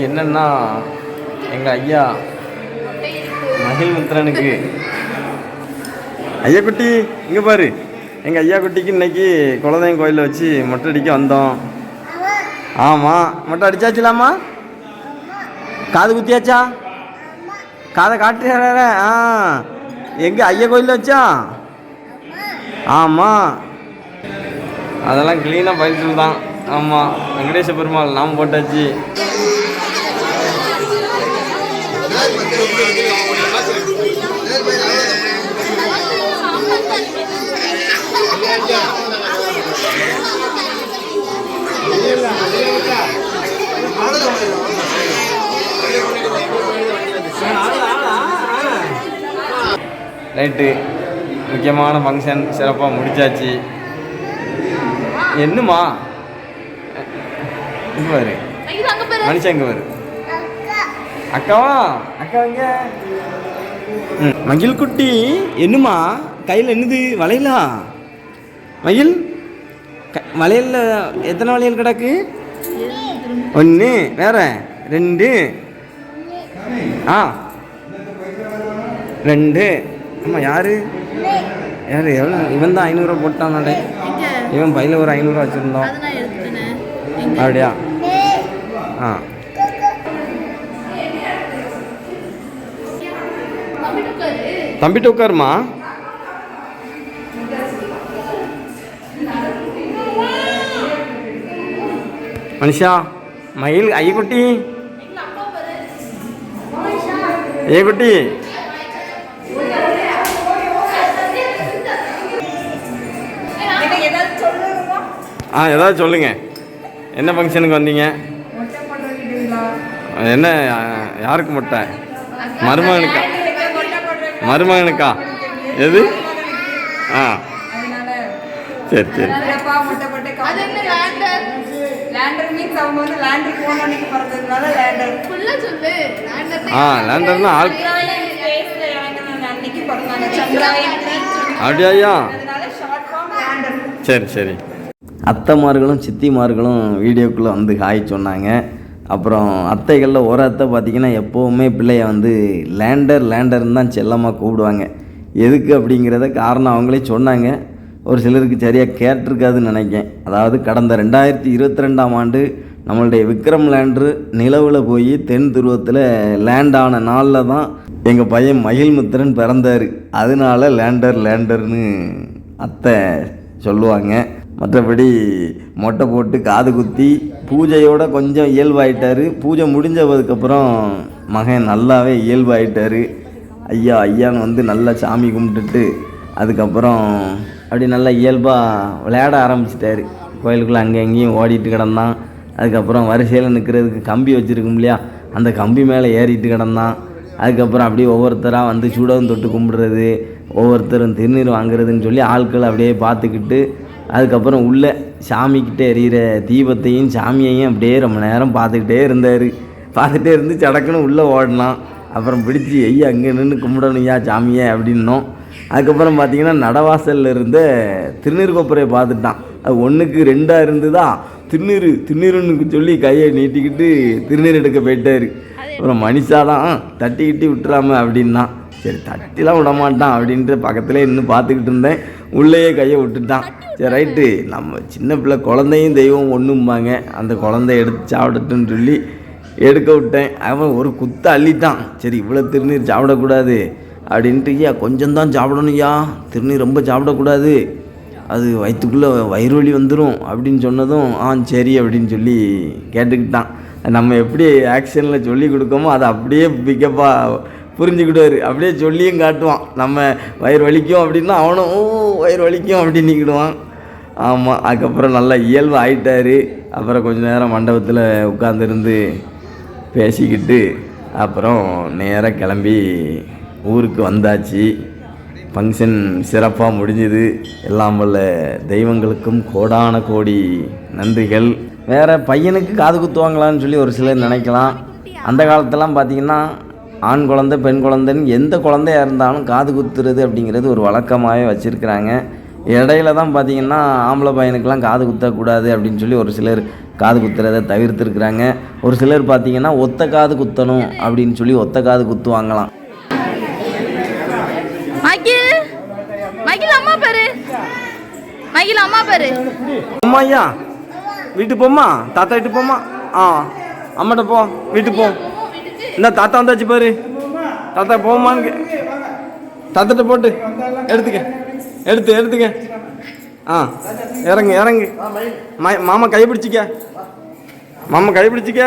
இன்னைக்கு என்னன்னா எங்கள் ஐயா மகிழ்மித்ரனுக்கு ஐயா குட்டி இங்கே பாரு. எங்கள் ஐயா குட்டிக்கு இன்னைக்கு குலதெய்வம் கோயிலில் வச்சு மொட்டை அடிக்க வந்தோம். ஆமாம் மொட்டை அடிச்சாச்சுலாமா? காது குத்தியாச்சா? காதை காட்டுற ஆ. எங்கே ஐயா கோயிலில் வச்சா? ஆமாம் அதெல்லாம் க்ளீனாக பயிற்சி தான் ஆமாம் வெங்கடேச பெருமாள் நாம் போட்டாச்சு. ரைட்டு முக்கியமான ஃபங்க்ஷன் சிறப்பாக முடிச்சாச்சு. என்னம்மா? இங்க பாரு இது பாரு. மனுஷன் இங்க பாரு. அக்காவா? அக்கா எங்க? மகிழ் குட்டி என்னம்மா? கையில் என்னது? வளையலா? மகிழ் க வளையலில் எத்தனை வளையல் கிடக்கு? ஒன்று வேற? ரெண்டு? ஆ ரெண்டு. ஆமாம் யாரு? யாரு? எவ்வளோ இவன் தான் ஐநூறுரூவா போட்டான் இவன் பையில ஒரு ஐநூறுரூவா வச்சுருந்தோம் அப்படியா? ஆ. தம்பிட்டு உட்காருமா? மனுஷா மயில் ஐயக்குட்டி ஐயக்குட்டி ஆ ஏதாவது சொல்லுங்க. என்ன ஃபங்க்ஷனுக்கு வந்தீங்க? என்ன யாருக்கு முட்டை? மருமகனுக்கா? மருமகனுக்கா? எது? ஆ. சரி சரி. சிறப்பா முட்டை போட்டு அது என்ன லேண்டர் லேண்டர் மீன்ஸ் அவங்க வந்து லேண்டர் போன அன்னைக்கு பிறந்ததுனால லேண்டர் ஃபுல்லா சொல்லு. லேண்டர் ஆ லேண்டர்னா ஆள் அப்படியா ஐயா? அதனால ஷார்ட் ஃபார்ம் லேண்டர் சரி சரி. அத்தைமார்களும் சித்திமார்களும் வீடியோக்குள்ளே வந்து ஹாய் சொன்னாங்க. அப்புறம் அத்தைகளில் ஒரு அத்தை பார்த்திங்கன்னா எப்போவுமே பிள்ளைய வந்து லேண்டர் லேண்டர்னு தான் செல்லமாக கூப்பிடுவாங்க. எதுக்கு அப்படிங்கிறத காரணம் அவங்களே சொன்னாங்க. ஒரு சிலருக்கு சரியாக கேட்டிருக்காதுன்னு நினைக்கேன் அதாவது கடந்த ரெண்டாயிரத்தி இருபத்தி ரெண்டாம் ஆண்டு நம்மளுடைய விக்ரம் லேண்டரு நிலவில் போய் தென் துருவத்தில் லேண்ட் ஆன நாளில் தான் எங்கள் பையன் மகிழ்மித்திரன் பிறந்தார். அதனால லேண்டர் லேண்டர்னு அத்தை சொல்லுவாங்க. மற்றபடி மொட்டை போட்டு காது குத்தி பூஜையோட கொஞ்சம் இயல்பாயிட்டார். பூஜை முடிஞ்சதுக்கப்புறம் மகன் நல்லாவே இயல்பாயிட்டார். ஐயா ஐயான்னு வந்து நல்லா சாமி கும்பிட்டுட்டு அதுக்கப்புறம் அப்படி நல்லா இயல்பாக விளையாட ஆரம்பிச்சிட்டாரு. கோயிலுக்குள்ளே அங்கே எங்கேயும் ஓடிட்டு கிடந்தான். அதுக்கப்புறம் வரிசையில் நிற்கிறதுக்கு கம்பி வச்சுருக்கும் இல்லையா? அந்த கம்பி மேலே ஏறிட்டு கிடந்தான். அதுக்கப்புறம் அப்படியே ஒவ்வொருத்தராக வந்து சுடவும் தொட்டு கும்பிடுறது ஒவ்வொருத்தரும் திருநீர் வாங்குறதுன்னு சொல்லி ஆட்கள் அப்படியே பார்த்துக்கிட்டு அதுக்கப்புறம் உள்ளே சாமிக்கிட்ட எரியிற தீபத்தையும் சாமியையும் அப்படியே ரொம்ப நேரம் பார்த்துக்கிட்டே இருந்தார். பார்த்துட்டே இருந்து சடக்குன்னு உள்ளே ஓடலாம் அப்புறம் பிடிச்சி ஐயா அங்கே நின்று கும்பிடணும்யா சாமியே அப்படின்னோம். அதுக்கப்புறம் பார்த்தீங்கன்னா நடவாசலில் இருந்த திருநீர்கொப்பரையை பார்த்துட்டான். அது ஒன்றுக்கு ரெண்டாக இருந்ததா? திருநீர் திருநீருன்னு சொல்லி கையை நீட்டிக்கிட்டு திருநீர் எடுக்க போயிட்டார். அப்புறம் மனுஷாதான் தட்டிக்கிட்டு விட்டுறாம அப்படின்னா. சரி தட்டிலாம் விட மாட்டான் அப்படின்ட்டு பக்கத்துலேயே இன்னும் பார்த்துக்கிட்டு இருந்தேன். உள்ளேயே கையை விட்டுட்டான். சரி ரைட்டு. நம்ம சின்ன பிள்ளை குழந்தையும் தெய்வம் ஒன்றும்பாங்க அந்த குழந்தைய எடுத்து சாப்பிடட்டுன்னு சொல்லி எடுக்க விட்டேன். அவன் ஒரு குத்தை அள்ளிட்டான். சரி இவ்வளோ திருநீர் சாப்பிடக்கூடாது அப்படின்ட்டு ஐயா கொஞ்சம் தான் சாப்பிடணும் ஐயா. திருநீர் ரொம்ப சாப்பிடக்கூடாது. அது வயிற்றுக்குள்ளே வயிறு வலி வந்துடும் அப்படின்னு சொன்னதும் ஆ சரி அப்படின்னு சொல்லி கேட்டுக்கிட்டான். நம்ம எப்படி ஆக்ஷனில் சொல்லி கொடுக்கோமோ அதை அப்படியே பிக்கப்பாக புரிஞ்சுக்கிடுவார். அப்படியே சொல்லியும் காட்டுவான். நம்ம வயிறு வலிக்கும் அப்படின்னா அவனும் ஓ வயிறு வலிக்கும் அப்படின்னு நிற்கிடுவான் ஆமாம் அதுக்கப்புறம் நல்லா இயல்பு ஆயிட்டாரு. அப்புறம் கொஞ்ச நேரம் மண்டபத்தில் உட்காந்துருந்து பேசிக்கிட்டு அப்புறம் நேராக கிளம்பி ஊருக்கு வந்தாச்சு. ஃபங்க்ஷன் சிறப்பாக முடிஞ்சுது. எல்லாம் வல்ல தெய்வங்களுக்கும் கோடான கோடி நன்றிகள். வேறு பையனுக்கு காது குத்துவாங்களான்னு சொல்லி ஒரு சிலர் நினைக்கலாம். அந்த காலத்தெல்லாம் பார்த்திங்கன்னா ஆண் குழந்தை பெண் குழந்தைன்னு எந்த குழந்தையா இருந்தாலும் காது குத்துறது அப்படிங்கிறது ஒரு வழக்கமாகவே வச்சுருக்கிறாங்க. இடையில தான் பார்த்தீங்கன்னா ஆம்பளை பையனுக்கெல்லாம் காது குத்தக்கூடாது அப்படின்னு சொல்லி ஒரு சிலர் காது குத்துறதை தவிர்த்துருக்குறாங்க. ஒரு சிலர் பார்த்தீங்கன்னா ஒத்த காது குத்தணும் அப்படின்னு சொல்லி ஒத்த காது குத்துவாங்களாம். அம்மா பாரு. மகில் அம்மா பாரு. அம்மா ஐயா வீட்டுக்கு போம்மா? தாத்தா வீட்டு போம்மா? ஆ அம்மாட்ட போ வீட்டுக்கு போ. இந்த தாத்தா வந்தாச்சு பாரு. தாத்தா போமான்னு தாத்தாட்ட போட்டு. எடுத்துக்க. எடுத்து எடுத்துக்க. ஆ இறங்கு இறங்கு. மாமா கை பிடிச்சிக்க. மாமா கை பிடிச்சிக்க.